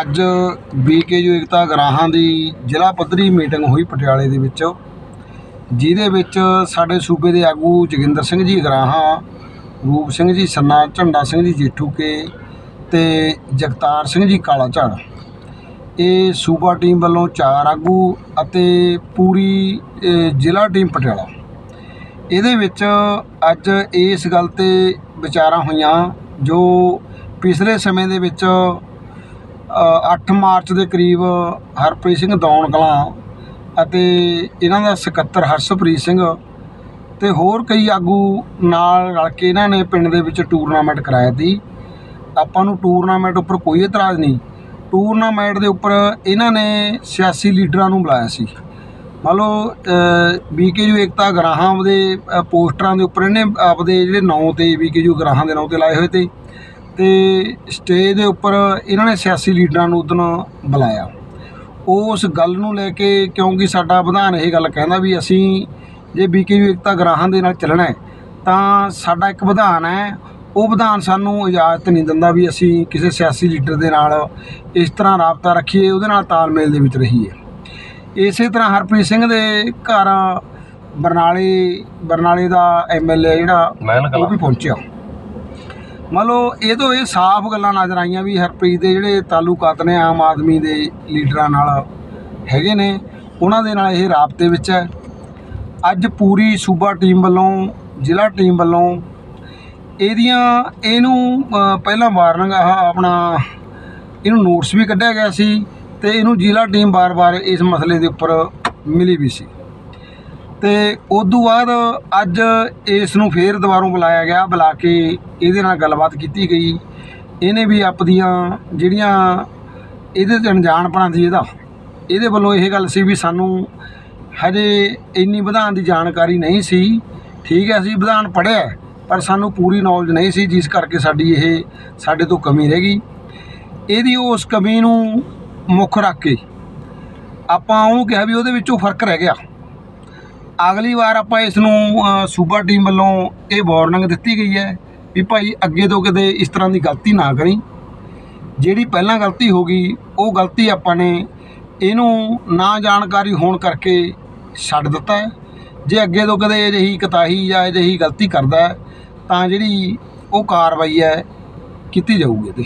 ਅੱਜ ਬੀਕੇਯੂ ਏਕਤਾ ਗਰਾਹਾਂ ਦੀ ਜ਼ਿਲ੍ਹਾ ਪੱਧਰੀ ਮੀਟਿੰਗ ਹੋਈ ਪਟਿਆਲੇ ਦੇ ਵਿੱਚ, ਜਿਹਦੇ ਵਿੱਚ ਸਾਡੇ ਸੂਬੇ ਦੇ ਆਗੂ ਜੋਗਿੰਦਰ ਸਿੰਘ ਜੀ ਗਰਾਹਾਂ, ਰੂਪ ਸਿੰਘ ਜੀ ਸੰਨਾ, ਝੰਡਾ ਸਿੰਘ ਜੀ ਜੇਠੂਕੇ ਤੇ ਜਗਤਾਰ ਸਿੰਘ ਜੀ ਕਾਲਾ ਝਾੜ ਇਹ ਸੂਬਾ ਟੀਮ ਵੱਲੋਂ ਚਾਰ ਆਗੂ ਅਤੇ ਪੂਰੀ ਜ਼ਿਲ੍ਹਾ ਟੀਮ ਪਟਿਆਲਾ। ਇਹਦੇ ਵਿੱਚ ਅੱਜ ਇਸ ਗੱਲ ਤੇ ਵਿਚਾਰਾਂ ਹੋਈਆਂ ਜੋ ਪਿਛਲੇ ਸਮੇਂ ਦੇ ਵਿੱਚ 8 ਮਾਰਚ ਦੇ ਕਰੀਬ ਹਰਪ੍ਰੀਤ ਸਿੰਘ ਦੌਣ ਕਲਾਂ ਅਤੇ ਇਹਨਾਂ ਦਾ ਸਕੱਤਰ ਹਰਸ਼ਪ੍ਰੀਤ ਸਿੰਘ ਤੇ ਹੋਰ ਕਈ ਆਗੂ ਨਾਲ ਰਲ ਕੇ ਇਹਨਾਂ ਨੇ ਪਿੰਡ ਦੇ ਵਿੱਚ ਟੂਰਨਾਮੈਂਟ ਕਰਾਇਆ ਸੀ। ਆਪਾਂ ਨੂੰ ਟੂਰਨਾਮੈਂਟ ਉੱਪਰ ਕੋਈ ਇਤਰਾਜ਼ ਨਹੀਂ। ਟੂਰਨਾਮੈਂਟ ਦੇ ਉੱਪਰ ਇਹਨਾਂ ਨੇ ਸਿਆਸੀ ਲੀਡਰਾਂ ਨੂੰ ਬੁਲਾਇਆ ਸੀ। ਮੰਨ ਲਓ ਬੀਕੇਯੂ ਏਕਤਾ ਗ੍ਰਾਹਾਂ ਦੇ ਪੋਸਟਰਾਂ ਦੇ ਉੱਪਰ ਇਹਨੇ ਆਪਦੇ ਜਿਹੜੇ ਨਾਂ ਤੇ ਬੀਕੇਯੂ ਗ੍ਰਾਹਾਂ ਦੇ ਨਾਂ ਤੇ ਲਾਏ ਹੋਏ ਤੇ। ਤੇ ਸਟੇਜ ਦੇ ਉੱਪਰ ਇਹਨਾਂ ਨੇ ਸਿਆਸੀ ਲੀਡਰਾਂ ਨੂੰ ਉਦੋਂ ਬੁਲਾਇਆ। ਉਸ ਗੱਲ ਨੂੰ ਲੈ ਕੇ ਕਿਉਂਕਿ ਸਾਡਾ ਵਿਧਾਨ ਇਹ ਗੱਲ ਕਹਿੰਦਾ ਵੀ ਅਸੀਂ ਜੇ ਬੀਕੇਯੂ ਏਕਤਾ ਗਰਾਹਾਂ ਦੇ ਨਾਲ ਚੱਲਣਾ ਹੈ ਤਾਂ ਸਾਡਾ ਇੱਕ ਵਿਧਾਨ ਹੈ ਉਹ ਵਿਧਾਨ ਸਾਨੂੰ ਇਜਾਜ਼ਤ ਨਹੀਂ ਦਿੰਦਾ ਵੀ ਅਸੀਂ ਕਿਸੇ ਸਿਆਸੀ ਲੀਡਰ ਦੇ ਨਾਲ ਇਸ ਤਰ੍ਹਾਂ ਰਾਬਤਾ ਰੱਖੀਏ ਉਹਦੇ ਨਾਲ ਤਾਲਮੇਲ ਦੇ ਵਿੱਚ ਰਹੀਏ। ਇਸੇ ਤਰ੍ਹਾਂ ਹਰਪ੍ਰੀਤ ਸਿੰਘ ਦੇ ਘਰ ਬਰਨਾਲੇ ਬਰਨਾਲੇ ਦਾ ਐਮਐਲਏ ਜਿਹੜਾ ਉਹ ਵੀ ਪਹੁੰਚਿਆ। ਮੰਨ ਲਓ ਇਹ ਤੋਂ ਇਹ ਸਾਫ਼ ਗੱਲਾਂ ਨਜ਼ਰ ਆਈਆਂ ਵੀ ਹਰਪ੍ਰੀਤ ਦੇ ਜਿਹੜੇ ਤਾਲੁਕਾਤ ਨੇ ਆਮ ਆਦਮੀ ਦੇ ਲੀਡਰਾਂ ਨਾਲ ਹੈਗੇ ਨੇ, ਉਹਨਾਂ ਦੇ ਨਾਲ ਇਹ ਰਾਬਤੇ ਵਿੱਚ ਹੈ। ਅੱਜ ਪੂਰੀ ਸੂਬਾ ਟੀਮ ਵੱਲੋਂ, ਜ਼ਿਲ੍ਹਾ ਟੀਮ ਵੱਲੋਂ ਇਹਦੀਆਂ, ਇਹਨੂੰ ਪਹਿਲਾਂ ਵਾਰਨਿੰਗ, ਆਹ ਆਪਣਾ, ਇਹਨੂੰ ਨੋਟਸ ਵੀ ਕੱਢਿਆ ਗਿਆ ਸੀ ਤੇ ਇਹਨੂੰ ਜ਼ਿਲ੍ਹਾ ਟੀਮ ਬਾਰ-ਬਾਰ ਇਸ ਮਸਲੇ ਦੇ ਉੱਪਰ ਮਿਲੀ ਵੀ ਸੀ। ਤੇ ਉਦੋਂ ਬਾਅਦ ਅੱਜ ਇਸ ਨੂੰ ਫੇਰ ਦੁਬਾਰਾ ਬੁਲਾਇਆ ਗਿਆ, ਬੁਲਾ ਕੇ ਇਹਦੇ ਨਾਲ ਗੱਲਬਾਤ ਕੀਤੀ ਗਈ। ਇਹਨੇ ਵੀ ਆਪਦੀਆਂ ਜਿਹੜੀਆਂ ਇਹਦੇ ਤੇ ਅਣਜਾਣਪਣਾ ਸੀ ਇਹਦਾ, ਇਹਦੇ ਵੱਲੋਂ ਇਹ ਗੱਲ ਸੀ ਵੀ ਸਾਨੂੰ ਹਜੇ ਇੰਨੀ ਵਿਧਾਨ ਦੀ ਜਾਣਕਾਰੀ ਨਹੀਂ ਸੀ। ਠੀਕ ਹੈ, ਅਸੀਂ ਵਿਧਾਨ ਪੜ੍ਹਿਆ ਪਰ ਸਾਨੂੰ ਪੂਰੀ ਨੌਲੇਜ ਨਹੀਂ ਸੀ, ਜਿਸ ਕਰਕੇ ਸਾਡੀ ਇਹ ਸਾਡੇ ਤੋਂ ਕਮੀ ਰਹਿ ਗਈ। ਇਹਦੀ ਉਸ ਕਮੀ ਨੂੰ ਮੁੱਖ ਰੱਖ ਕੇ ਆਪਾਂ ਉਹਨੂੰ ਕਿਹਾ ਵੀ ਉਹਦੇ ਵਿੱਚੋਂ ਫ਼ਰਕ ਰਹਿ ਗਿਆ। ਅਗਲੀ ਵਾਰ ਆਪਾਂ ਇਸ ਨੂੰ ਸੂਬਾ ਟੀਮ ਵੱਲੋਂ ਇਹ ਵਾਰਨਿੰਗ ਦਿੱਤੀ ਗਈ ਹੈ ਵੀ ਭਾਈ ਅੱਗੇ ਤੋਂ ਕਦੇ ਇਸ ਤਰ੍ਹਾਂ ਦੀ ਗਲਤੀ ਨਾ ਕਰੀ। ਜਿਹੜੀ ਪਹਿਲਾਂ ਗਲਤੀ ਹੋ ਗਈ, ਉਹ ਗਲਤੀ ਆਪਾਂ ਨੇ ਇਹਨੂੰ ਨਾ ਜਾਣਕਾਰੀ ਹੋਣ ਕਰਕੇ ਛੱਡ ਦਿੱਤਾ ਹੈ। ਜੇ ਅੱਗੇ ਤੋਂ ਕਦੇ ਅਜਿਹੀ ਕਤਾਹੀ ਜਾਂ ਅਜਿਹੀ ਗਲਤੀ ਕਰਦਾ ਤਾਂ ਜਿਹੜੀ ਉਹ ਕਾਰਵਾਈ ਹੈ, ਕੀਤੀ ਜਾਊਗੀ ਇਹਦੇ।